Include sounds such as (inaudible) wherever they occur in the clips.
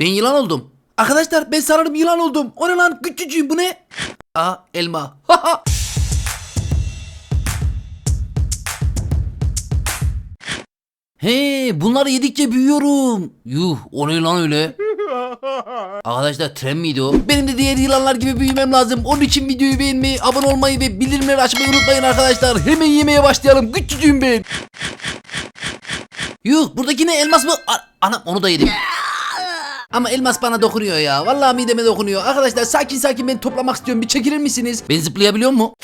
Ben yılan oldum. Arkadaşlar ben sanırım yılan oldum. O ne lan küçücüğüm bu ne? Aa elma. (laughs) He bunları yedikçe büyüyorum. Yuh o ne lan öyle? Arkadaşlar tren miydi o? Benim de diğer yılanlar gibi büyümem lazım. Onun için videoyu beğenmeyi, abone olmayı ve bildirimleri açmayı unutmayın arkadaşlar. Hemen yemeye başlayalım. Küçücüğüm ben. Yuh buradaki ne elmas mı? A- Anam onu da yedim. Ama elmas bana dokunuyor ya. Vallahi mideme dokunuyor. Arkadaşlar sakin sakin ben toplamak istiyorum. Bir çekilir misiniz? Ben zıplayabiliyor mu?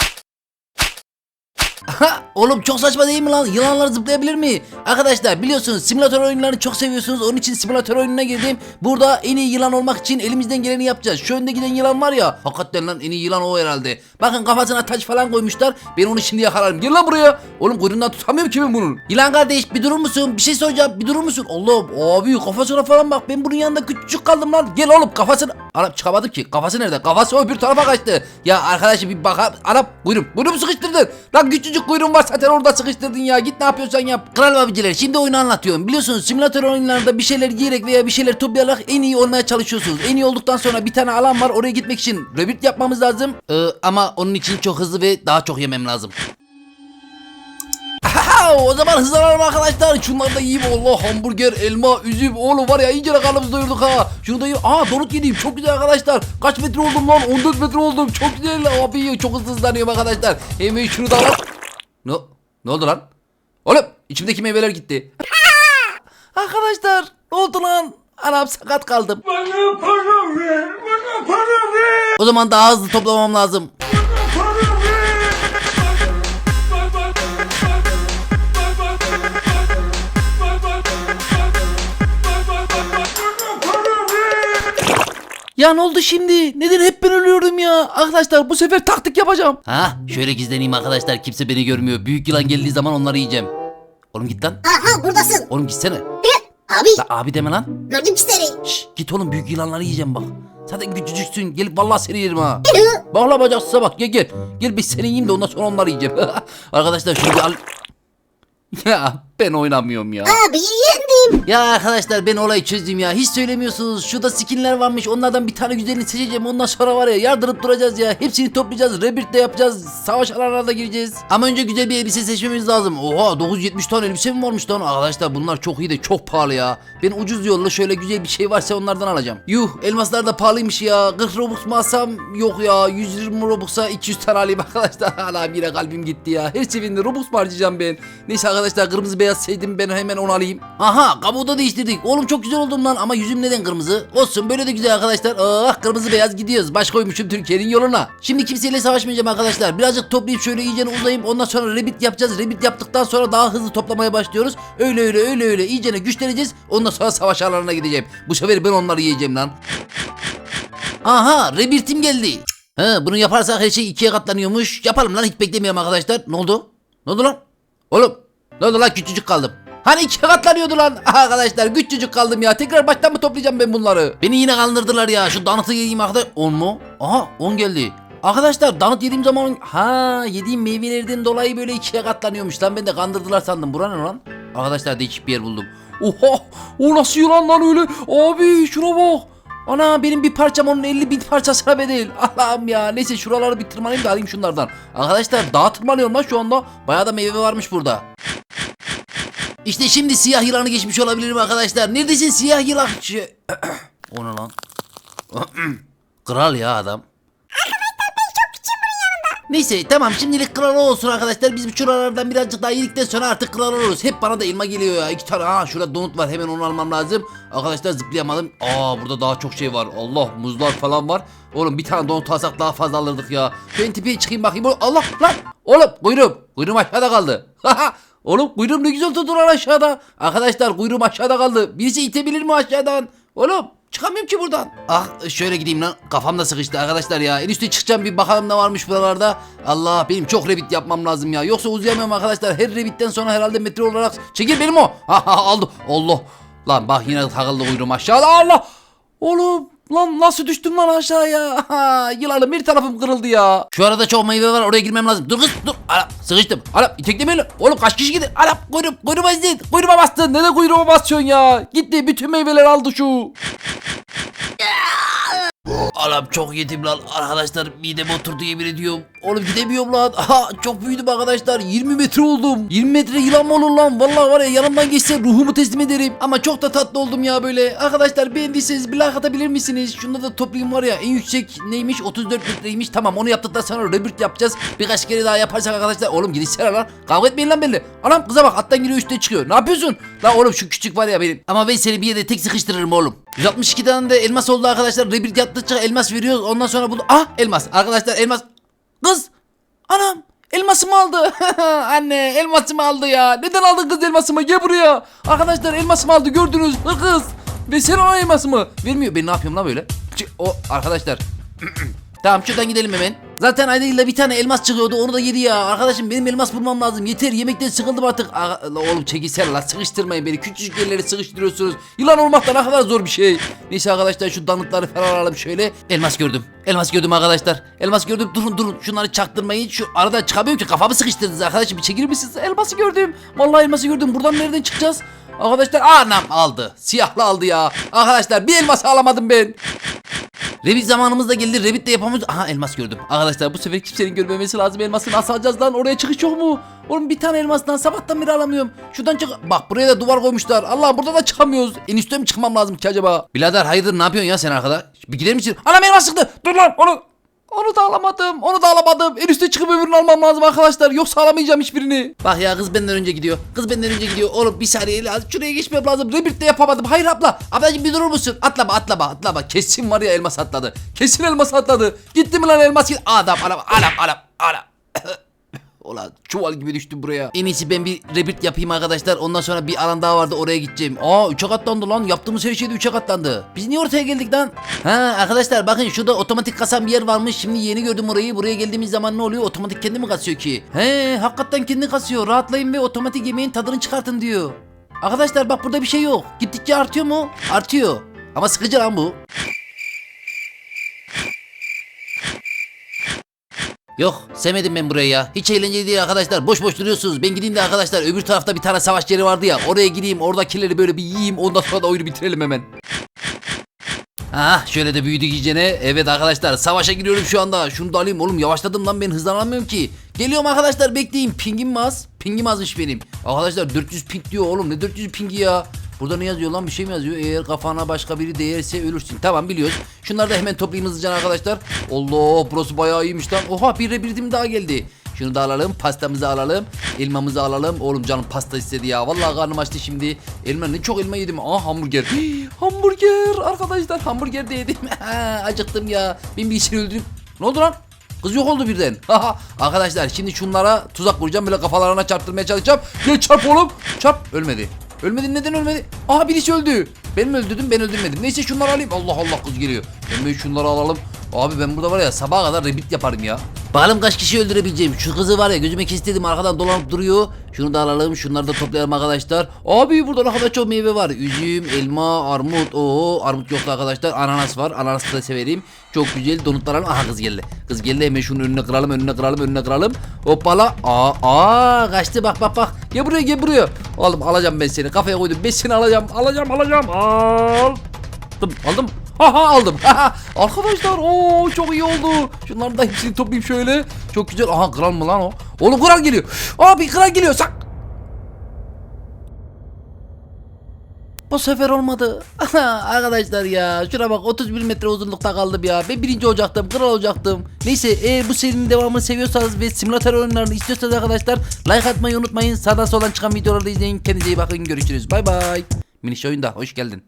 Oğlum çok saçma değil mi lan? Yılanlar zıplayabilir mi? Arkadaşlar biliyorsunuz simülatör oyunlarını çok seviyorsunuz. Onun için simülatör oyununa girdim. Burada en iyi yılan olmak için elimizden geleni yapacağız. Şu önde giden yılan var ya. Hakikaten lan en iyi yılan o herhalde. Bakın kafasına taç falan koymuşlar. Ben onu şimdi yakalarım. Gel lan buraya. Oğlum kuyruğundan tutamıyorum ki ben bunun. Yılan kardeş bir durur musun? Bir şey soracağım. Bir durur musun? Allah'ım abi kafasına falan bak. Ben bunun yanında küçük kaldım lan. Gel oğlum kafasını. Anam çıkamadım ki. Kafası nerede? Kafası öbür tarafa kaçtı. Ya arkadaşım bir bak. Anam kuyruğum. Kuyruğumu sıkıştırdın. Lan küçücük kuyruğum var zaten orada sıkıştırdın ya. Git ne yapıyorsan yap. Kral abiciler şimdi oyunu anlatıyorum. Biliyorsunuz simülatör oyunlarında bir şeyler giyerek veya bir şeyler toplayarak en iyi olmaya çalışıyorsunuz. En iyi olduktan sonra bir tane alan var. Oraya gitmek için rebirth yapmamız lazım. Ee, ama onun için çok hızlı ve daha çok yemem lazım. Aha, o zaman hızlanalım arkadaşlar. Şunları da yiyeyim. Allah hamburger, elma, üzüm. Oğlum var ya iyice karnımızı doyurduk ha. Şunu da yiyeyim. Aa donut yedim. Çok güzel arkadaşlar. Kaç metre oldum lan? 14 metre oldum. Çok güzel abi. Çok hızlı hızlanıyorum arkadaşlar. Hemen şunu da alalım. Ne, ne oldu lan? Oğlum içimdeki meyveler gitti. (laughs) arkadaşlar ne oldu lan? Anam sakat kaldım. Bana para ver, bana para ver, O zaman daha hızlı toplamam lazım. Ya ne oldu şimdi? Neden hep ben ölüyorum ya? Arkadaşlar bu sefer taktik yapacağım. Ha şöyle gizleneyim arkadaşlar. Kimse beni görmüyor. Büyük yılan geldiği zaman onları yiyeceğim. Oğlum git lan. Aha buradasın. Oğlum gitsene. Abi La abi deme lan. gördüm ki seni. Şş, git oğlum büyük yılanları yiyeceğim bak. Zaten küçücüksün. Gelip vallahi seni yerim ha. Bak la bacaksıza bak. Gel gel. Gel bir seni yiyeyim de ondan sonra onları yiyeceğim. (laughs) arkadaşlar şunu al. (laughs) Ya ben oynamıyorum ya. Abi yendim. Ya arkadaşlar ben olayı çözdüm ya. Hiç söylemiyorsunuz. Şurada skinler varmış. Onlardan bir tane güzelini seçeceğim. Ondan sonra var ya yardırıp duracağız ya. Hepsini toplayacağız. Rebirth de yapacağız. Savaş alanlarına gireceğiz. Ama önce güzel bir elbise seçmemiz lazım. Oha 970 tane elbise mi varmış lan? Arkadaşlar bunlar çok iyi de çok pahalı ya. Ben ucuz yolla şöyle güzel bir şey varsa onlardan alacağım. Yuh elmaslar da pahalıymış ya. 40 Robux mu alsam? Yok ya. 120 Robux'a 200 tane alayım arkadaşlar. (laughs) Hala yine kalbim gitti ya. Her seferinde Robux mu harcayacağım ben? Neyse arkadaşlar kırmızı beyaz sevdim ben hemen onu alayım. Aha kabuğu da değiştirdik. Oğlum çok güzel oldum lan ama yüzüm neden kırmızı? Olsun böyle de güzel arkadaşlar. Ah kırmızı beyaz gidiyoruz. Baş koymuşum Türkiye'nin yoluna. Şimdi kimseyle savaşmayacağım arkadaşlar. Birazcık toplayıp şöyle iyice uzayayım. Ondan sonra rebit yapacağız. Rebit yaptıktan sonra daha hızlı toplamaya başlıyoruz. Öyle öyle öyle öyle iyice güçleneceğiz. Ondan sonra savaş alanına gideceğim. Bu sefer ben onları yiyeceğim lan. Aha rebirtim geldi. Ha bunu yaparsak her şey ikiye katlanıyormuş. Yapalım lan hiç beklemiyorum arkadaşlar. Ne oldu? Ne oldu lan? Oğlum ne oldu lan küçücük kaldım. Hani ikiye katlanıyordu lan. (laughs) Arkadaşlar küçücük kaldım ya. Tekrar baştan mı toplayacağım ben bunları? Beni yine kandırdılar ya. Şu danıtı yiyeyim arkadaş. 10 mu? Aha 10 geldi. Arkadaşlar danıt yediğim zaman ha yediğim meyvelerden dolayı böyle ikiye katlanıyormuş lan ben de kandırdılar sandım. Bura ne lan? Arkadaşlar değişik bir yer buldum. Oha o nasıl yılan lan öyle? Abi şuna bak. Ana benim bir parçam onun 50 bin parçasına bedel. (laughs) Allah'ım ya. Neyse şuraları bir tırmanayım da alayım şunlardan. Arkadaşlar dağa tırmanıyorum lan şu anda. Bayağı da meyve varmış burada. İşte şimdi siyah yılanı geçmiş olabilirim arkadaşlar. Neredesin siyah yılan? Şey- (clears throat) o ne lan? (clears throat) Kral ya adam. Neyse tamam şimdilik kral olsun arkadaşlar. Biz bu şuralardan birazcık daha yedikten sonra artık kral oluruz. Hep bana da elma geliyor ya. İki tane. Aa şurada donut var. Hemen onu almam lazım. Arkadaşlar zıplayamadım. Aa burada daha çok şey var. Allah muzlar falan var. Oğlum bir tane donut alsak daha fazla alırdık ya. Ben tepeye çıkayım bakayım. Allah lan. Oğlum kuyruğum. Kuyruğum aşağıda kaldı. (laughs) Oğlum kuyruğum ne güzel tuttu lan aşağıda. Arkadaşlar kuyruğum aşağıda kaldı. Birisi itebilir mi aşağıdan? Oğlum Çıkamıyorum ki buradan. Ah şöyle gideyim lan. Kafam da sıkıştı arkadaşlar ya. En üstte çıkacağım bir bakalım ne varmış buralarda. Allah benim çok revit yapmam lazım ya. Yoksa uzayamıyorum arkadaşlar. Her revitten sonra herhalde metre olarak. Çekil benim o. (laughs) Aldı. Allah. Lan bak yine takıldı kuyruğum aşağıda. Allah. Oğlum lan nasıl düştüm lan aşağıya? Yılanım bir tarafım kırıldı ya. Şu arada çok meyve var oraya girmem lazım. Dur kız dur. Ala sıkıştım. Ala iteklemeyle. Oğlum kaç kişi gidiyor? Ala kuyruğum kuyruğuma izleyin. Kuyruğuma bastın. Neden kuyruğuma basıyorsun ya? Gitti bütün meyveler aldı şu. Anam çok yedim lan. Arkadaşlar midem oturdu yemin ediyorum. Oğlum gidemiyorum lan. Aha çok büyüdüm arkadaşlar. 20 metre oldum. 20 metre yılan mı olur lan? Vallahi var ya yanımdan geçse ruhumu teslim ederim. Ama çok da tatlı oldum ya böyle. Arkadaşlar beğendiyseniz bir like atabilir misiniz? Şunda da toplayayım var ya en yüksek neymiş? 34 metreymiş. Tamam onu yaptıktan sonra rebirth yapacağız. Birkaç kere daha yaparsak arkadaşlar. Oğlum gidişsene lan. Kavga etmeyin lan benimle. Anam kıza bak attan giriyor üstte çıkıyor. Ne yapıyorsun? La oğlum şu küçük var ya benim. Ama ben seni bir yere tek sıkıştırırım oğlum. 162 tane de elmas oldu arkadaşlar. Rebirth yaptıkça elmas veriyoruz. Ondan sonra bunu... Ah elmas. Arkadaşlar elmas. Kız. Anam. Elmasımı aldı. (laughs) Anne elmasımı aldı ya. Neden aldın kız elmasımı? Gel buraya. Arkadaşlar elmasımı aldı gördünüz. Kız. Versene ona elmasımı. Vermiyor. Ben ne yapıyorum lan böyle? O arkadaşlar. (clears throat) Tamam şuradan gidelim hemen. Zaten Ayda'yla bir tane elmas çıkıyordu onu da yedi ya. Arkadaşım benim elmas bulmam lazım. Yeter yemekten sıkıldım artık. Aa, oğlum çekilsene la sıkıştırmayın beni. Küçücük yerleri sıkıştırıyorsunuz. Yılan olmaktan ne kadar zor bir şey. Neyse arkadaşlar şu danıtları falan alalım şöyle. Elmas gördüm. Elmas gördüm arkadaşlar. Elmas gördüm. Durun durun. Şunları çaktırmayın. Şu arada çıkamıyorum ki kafamı sıkıştırdınız arkadaşım. Bir çekilir misiniz? Elması gördüm. Vallahi elması gördüm. Buradan nereden çıkacağız? Arkadaşlar anam aldı. Siyahlı aldı ya. Arkadaşlar bir elmas alamadım ben. Revit zamanımız da geldi. Revit de yapamıyoruz. Aha elmas gördüm. Arkadaşlar bu sefer kimsenin görmemesi lazım. Elması nasıl alacağız lan? Oraya çıkış yok mu? Oğlum bir tane elmasdan sabahtan beri alamıyorum. Şuradan çık. Bak buraya da duvar koymuşlar. Allah burada da çıkamıyoruz. En üstte mi çıkmam lazım ki acaba? Birader hayırdır ne yapıyorsun ya sen arkada? Bir gider misin? Anam elmas çıktı. Dur lan onu. Onu da alamadım. Onu da alamadım. En üstte çıkıp öbürünü almam lazım arkadaşlar. Yoksa alamayacağım hiçbirini. Bak ya kız benden önce gidiyor. Kız benden önce gidiyor. Oğlum bir saniye lazım. Şuraya geçmem lazım. Rebirth de yapamadım. Hayır abla. Ablacığım bir durur musun? Atlama atlama atlama. Kesin var ya elmas atladı. Kesin elmas atladı. Gitti mi lan elmas? Git- Adam adam adam adam adam. (laughs) Ulan çuval gibi düştüm buraya. En iyisi ben bir rebirth yapayım arkadaşlar. Ondan sonra bir alan daha vardı oraya gideceğim. Aa 3'e katlandı lan. Yaptığımız her şeyde 3'e katlandı. Biz niye ortaya geldik lan? Ha arkadaşlar bakın şurada otomatik kasan bir yer varmış. Şimdi yeni gördüm orayı. Buraya geldiğimiz zaman ne oluyor? Otomatik kendi mi kasıyor ki? He hakikaten kendi kasıyor. Rahatlayın ve otomatik yemeğin tadını çıkartın diyor. Arkadaşlar bak burada bir şey yok. Gittikçe artıyor mu? Artıyor. Ama sıkıcı lan bu. Yok sevmedim ben burayı ya. Hiç eğlenceli değil arkadaşlar. Boş boş duruyorsunuz. Ben gideyim de arkadaşlar öbür tarafta bir tane savaş yeri vardı ya. Oraya gideyim oradakileri böyle bir yiyeyim. Ondan sonra da oyunu bitirelim hemen. Ah şöyle de büyüdük iyicene. Evet arkadaşlar savaşa giriyorum şu anda. Şunu da alayım oğlum yavaşladım lan ben hızlanamıyorum ki. Geliyorum arkadaşlar bekleyin. Pingim mi az? Pingim azmış benim. Arkadaşlar 400 ping diyor oğlum ne 400 pingi ya. Burada ne yazıyor lan bir şey mi yazıyor? Eğer kafana başka biri değerse ölürsün. Tamam biliyoruz. Şunları da hemen toplayayım hızlıca arkadaşlar. Allah burası bayağı iyiymiş lan. Oha bir birdim daha geldi. Şunu da alalım. Pastamızı alalım. Elmamızı alalım. Oğlum canım pasta istedi ya. Vallahi karnım açtı şimdi. Elma ne çok elma yedim. Aa hamburger. (gasps) Hamburger arkadaşlar hamburger de yedim. (laughs) Acıktım ya. Ben bir işini öldürüp. Ne oldu lan? Kız yok oldu birden. (laughs) Arkadaşlar şimdi şunlara tuzak kuracağım. Böyle kafalarına çarptırmaya çalışacağım. Gel çarp oğlum. Çarp. Ölmedi. Ölmedi neden ölmedi? Aha birisi öldü. Ben mi öldürdüm ben öldürmedim. Neyse şunları alayım. Allah Allah kız geliyor. Ben şunları alalım. Abi ben burada var ya sabaha kadar rebit yaparım ya. Bakalım kaç kişi öldürebileceğim. Şu kızı var ya gözüme kestirdim arkadan dolanıp duruyor. Şunu da alalım. Şunları da toplayalım arkadaşlar. Abi burada ne kadar çok meyve var. Üzüm, elma, armut. Oo armut yoktu arkadaşlar. Ananas var. Ananası da severim. Çok güzel donutlar alalım. Aha kız geldi. Kız geldi hemen şunun önüne kıralım, önüne kıralım, önüne kıralım. Hoppala. Aa, aa kaçtı bak bak bak. Gel buraya gel buraya. Oğlum alacağım ben seni. Kafaya koydum. Ben seni alacağım. Alacağım alacağım. Al. Aldım. Aldım. Haha aldım. Arkadaşlar o çok iyi oldu. Şunları da hepsini toplayayım şöyle. Çok güzel. Aha kral mı lan o? Oğlum kral geliyor. Abi kral geliyor. Sak. Bu sefer olmadı. Arkadaşlar ya şuna bak 31 metre uzunlukta kaldım ya. Ben birinci olacaktım, kral olacaktım. Neyse eğer bu serinin devamını seviyorsanız ve simülatör oyunlarını istiyorsanız arkadaşlar like atmayı unutmayın. Sağdan soldan çıkan videoları izleyin. Kendinize iyi bakın. Görüşürüz. Bay bay. Miniş oyunda hoş geldin.